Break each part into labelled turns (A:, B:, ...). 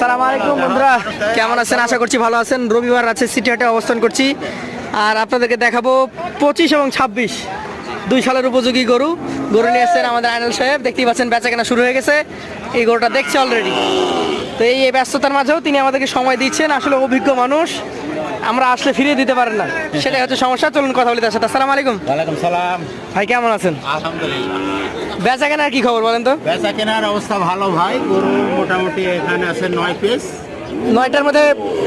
A: আসসালামু আলাইকুম, বন্ধুরা। কেমন আছেন? আশা করছি ভালো আছেন। রবিবার আছে সিটি হাটে অবস্থান করছি। আর আপনাদেরকে দেখাবো পঁচিশ এবং ছাব্বিশ। দুই সালের উপযোগী গরু। গরু নিয়ে এসছেন আমাদের আইনাল সাহেব। দেখতেই পাচ্ছেন বেচা কেনা শুরু হয়ে গেছে। এই গরুটা দেখছে অলরেডি তো এই ব্যস্ততার মাঝেও তিনি আমাদেরকে সময় দিচ্ছেন। আসলে অভিজ্ঞ মানুষ। আমরা আসলে ফিরিয়ে দিতে পারেন না। সেটাই হচ্ছে সমস্যা। চলুন কথা বলি তার সাথে। আসসালামু আলাইকুম।
B: ওয়ালাইকুম সালাম।
A: ভাই কেমন আছেন?
B: আলহামদুলিল্লাহ।
A: বেচা কেনার কি খবর বলেন তো?
B: বেচা কেনার অবস্থা ভালো ভাই। গরু মোটামুটি এখানে আছে নয় পিস
A: নয়টার মধ্যে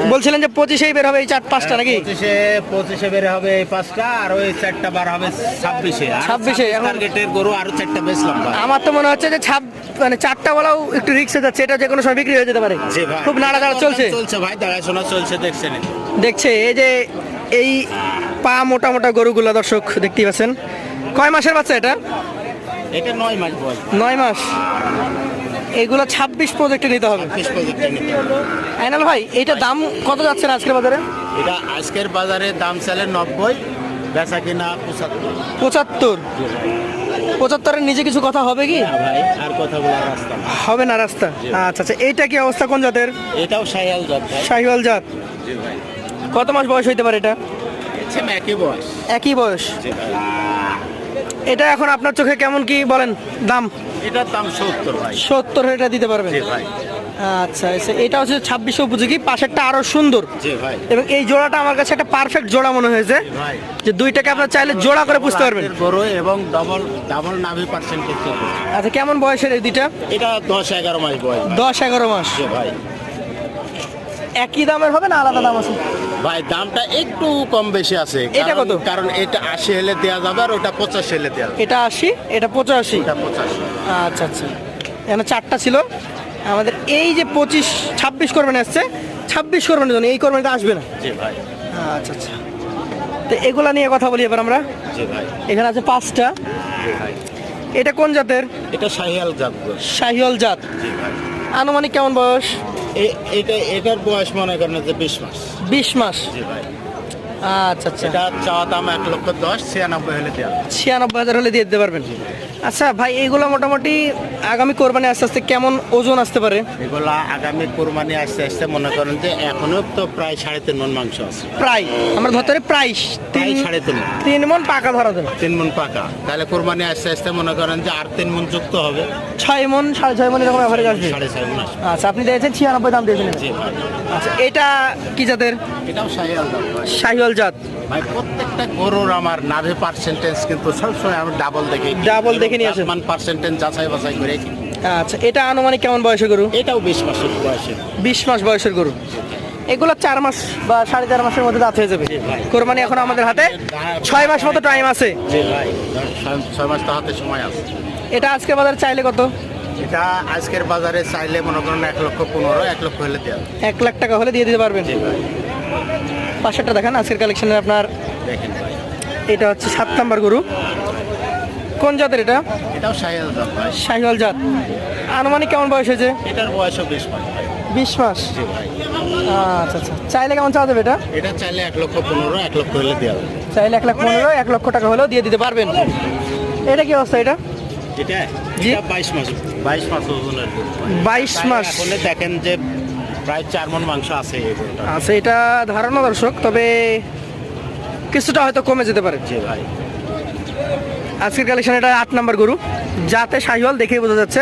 A: বলছিলেন যে পঁচিশেই বের হবে এই চার পাঁচটা নাকি?
B: পঁচিশে পঁচিশে বের হবে এই পাঁচটা আর ওই চারটা বার হবে ছাব্বিশে।
A: 26 এখন-
B: টার্গেটের গরু আরও চারটা বেচলাম
A: আমার তো মনে হচ্ছে যে ছাপ মানে চারটা বলাও একটু রিক্সে যাচ্ছে এটা যে কোনো সময় বিক্রি হয়ে যেতে পারে। খুব নাড়াচাড়া চলছে।
B: চলছে ভাই দেখাশোনা চলছে দেখছেন
A: দেখছে এই যে এই পা মোটা মোটা গরুগুলো দর্শক দেখতেই পাচ্ছেন। কয় মাসের বাচ্চা এটা?
B: এটা নয় মাস বয়স।
A: নয় মাস। এগুলো ছাব্বিশ প্রজেক্টে নিতে হবে। আইনাল ভাই এইটা দাম কত যাচ্ছে না আজকের বাজারে?
B: এটা আজকের বাজারে দাম চালে নব্বই বেচা কিনা পঁচাত্তর।
A: পঁচাত্তর? পঁচাত্তরের নিজে কিছু কথা হবে কি?
B: ভাই আর কথা বলার রাস্তা
A: হবে না রাস্তা? আচ্ছা আচ্ছা এইটা কি অবস্থা কোন জাতের?
B: এটাও সাইয়াল জাত
A: শাহিওয়াল জাত।
B: ভাই।
A: কত মাস বয়স হইতে পারে এটা?
B: একই বয়স।
A: একই বয়স। এটা এখন আপনার চোখে কেমন কি বলেন দাম?
B: এটার দাম সত্তর ভাই।
A: সত্তর এটা দিতে পারবেন?
B: ভাই।
A: আচ্ছা আচ্ছা, এটা হচ্ছে ছাব্বিশে উপযোগী পাশেরটা আরও সুন্দর।
B: ভাই।
A: এবং এই জোড়াটা আমার কাছে একটা পারফেক্ট জোড়া মনে হয়েছে। যে দুইটাকে আপনার চাইলে জোড়া করে বুঝতে পারবেন।
B: গরু এবং ডবল ডাবল নাভি পার্সেন্টেজ
A: আচ্ছা কেমন বয়সের এই দুইটা?
B: এটা দশ এগারো মাস বয়স
A: দশ এগারো মাস।
B: ভাই।
A: একই দামের হবে না আলাদা দাম আছে?
B: ভাই দামটা একটু কম বেশি আছে।
A: এটা কত?
B: কারণ এটা আশি হলে দেওয়া যাবে আর ওটা পঁচাশি হলে দেওয়া যাবে।
A: এটা আশি এটা পঁচাশি?
B: এটা পঁচাশি।
A: আচ্ছা আচ্ছা। এখানে চারটা ছিল। আমাদের এই যে পঁচিশ ছাব্বিশ কোরবানি আসছে ছাব্বিশ কোরবানির জন্য এই কোরবানিতে আসবে না?
B: জি ভাই।
A: আচ্ছা আচ্ছা। তো এগুলা নিয়ে কথা বলি এবার আমরা।
B: জি ভাই।
A: এখানে আছে পাঁচটা।
B: ভাই।
A: এটা কোন জাতের?
B: এটা শাহিয়াল জাত। গরু।
A: শাহিওল জাত।
B: জি
A: আনুমানিক কেমন বয়স?
B: এটা এটার বয়স মনে করেন যে বিশ মাস।
A: বিশ মাস।
B: জি ভাই।
A: আচ্ছা আচ্ছা।
B: এটা চাওয়া দাম এক লক্ষ দশ ছিয়ানব্বই হলে দেওয়া
A: ছিয়ানব্বই হাজার হলে দিয়ে দিতে পারবেন। আচ্ছা ভাই এইগুলো মোটামুটি আগামী কোরবানি আস্তে আস্তে কেমন ওজন আসতে পারে?
B: এগুলা আগামী কোরবানি আসতে আসতে মনে করেন যে এখনও তো প্রায় সাড়ে তিন মন মাংস আছে।
A: প্রায় আমরা ধরতে পারি প্রায় তিন
B: সাড়ে তিন
A: তিন মন পাকা ধরা দেবে
B: তিন মন পাকা। তাহলে কোরবানি আসতে আসতে মনে করেন যে আর তিন মন যুক্ত হবে।
A: ছয় মন সাড়ে ছয় মন এরকম অ্যাভারেজ আসবে।
B: সাড়ে ছয় মন আসবে।
A: আচ্ছা আপনি দিয়েছেন ছিয়ানব্বই দাম দিয়েছেন।
B: জি
A: আচ্ছা এটা কি জাতের?
B: এটাও ভাই।
A: শাহিওয়াল জাত?
B: ভাই প্রত্যেকটা গরুর আমার নাভি পার্সেন্টেজ কিন্তু সবসময় আমি ডাবল দেখে।
A: Double দেখে নিয়ে আসেন।
B: মান পার্সেন্টেজ যাচাই বাছাই করে
A: আচ্ছা এটা আনুমানিক কেমন বয়সের গরু?
B: এটাও বিশ মাসের বয়সে
A: বিশ মাস বয়সের গরু। এগুলো চার মাস বা সাড়ে চার মাসের মধ্যে দাঁত হয়ে যাবে। কোরবানি এখন আমাদের হাতে ছয় মাস মতো টাইম আছে।
B: ভাই। ছয়- মাস তো হাতে সময় আছে।
A: এটা আজকে বাজারে চাইলে কত?
B: এটা আজকের বাজারে চাইলে মনে করেন এক লক্ষ পনেরো এক লক্ষ হলে দেওয়া।
A: এক লাখ টাকা হলে দিয়ে দিতে পারবেন।
B: জি ভাই।
A: পাশেরটা দেখান আজকের কালেকশনের আপনার এটা হচ্ছে সাত নাম্বার গরু। কোন জাতের এটা?
B: এটাও শাহিয়াল দাম ভাই।
A: জাত। আনুমানিক কেমন বয়স হয়েছে?
B: এটার বয়সও বিশ মাস
A: বিশ মাস? আচ্ছা আচ্ছা। চাইলে কেমন চাওয়া যাবে এটা?
B: এটা চাইলে এক লক্ষ পনেরো এক লক্ষ হলে দেওয়া
A: চাইলে এক লাখ পনেরো এক লক্ষ টাকা হলেও দিয়ে দিতে পারবেন। এটা কি অবস্থা এটা?
B: এটা। বাইশ মাস বাইশ মাস
A: বাইশ মাস।
B: দেখেন যে প্রায় চার মন মাংস আছে
A: আচ্ছা এটা ধারণা দর্শক তবে কিছুটা হয়তো কমে যেতে পারে।
B: জি ভাই।
A: আজকের কালেকশন এটা আট নাম্বার গরু। যাতে শাহিওয়াল দেখেই বোঝা যাচ্ছে।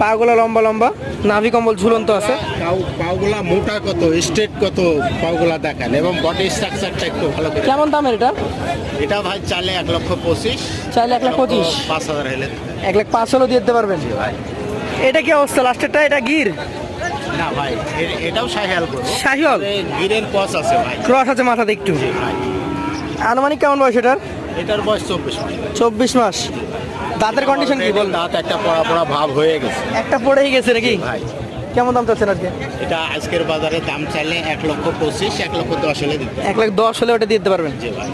A: পাগুলো লম্বা লম্বা নাভি কম্বল ঝুলন্ত আছে।
B: পাও পাওগুলা মোটা কত স্ট্রেট কত পাওগুলা দেখেন এবং বডি স্ট্রাকচারটা একটু ভালো করে
A: কেমন দামের এটা?
B: এটা ভাই চালে এক লক্ষ পঁচিশ।
A: চাইলে এক লাখ পঁচিশ।
B: পাঁচ হাজার হেলে।
A: এক লাখ পাঁচ হলেও দিয়ে দিতে পারবেন।
B: ভাই।
A: এটা কি অবস্থা? লাস্টেরটা এটা গির?
B: না ভাই এটাও শাহিয়াল গরু।
A: শাহিওয়াল
B: এ গিরের কস আছে ভাই।
A: ক্রস আছে মাথাতে একটু। আনুমানিক কেমন বয়স এটার?
B: এটার বয়স চব্বিশ মাস।
A: চব্বিশ মাস। দাঁতের কন্ডিশন কি বল?
B: দাঁত একটা পড়া পড়া ভাব হয়ে গেছে।
A: একটা পড়েই গেছে নাকি?
B: ভাই।
A: কেমন দাম চাচ্ছেন আজকে?
B: এটা আজকের বাজারে দাম চাইলে এক লক্ষ পঁচিশ এক লক্ষ দশ হলে দিতে
A: এক লাখ দশ হলে ওটা দিতে পারবেন।
B: জি ভাই।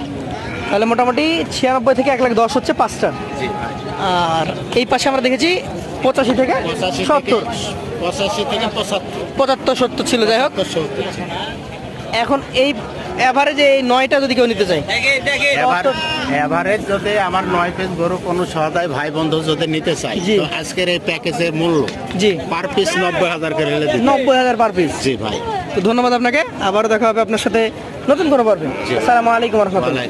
A: তাহলে মোটামুটি ছিয়ানব্বই থেকে এক লাখ দশ হচ্ছে পাঁচটা। আর এই পাশে আমরা দেখেছি পঁচাশি থেকে
B: পঁচাশি
A: সত্তর।
B: পঁচাশি থেকে পঁচাত্তর।
A: সত্তর ছিল যাই হোক। এখন এই এভারেজে এই নয়টা যদি কেউ নিতে চায়।
B: এভারেজ যদি আমার নয় পিস গরু কোনো সহদায় ভাই বন্ধু যদি নিতে চাই
A: জি।
B: তো আজকের এই প্যাকেজের মূল্য
A: জি।
B: পার পিস নব্বই হাজার করে হলে
A: নব্বই হাজার পার পিস
B: জি ভাই।
A: তো ধন্যবাদ আপনাকে। আবারও দেখা হবে আপনার সাথে নতুন কোনো পারবেন। আসসালামু আলাইকুম রহমতুল্লাহ।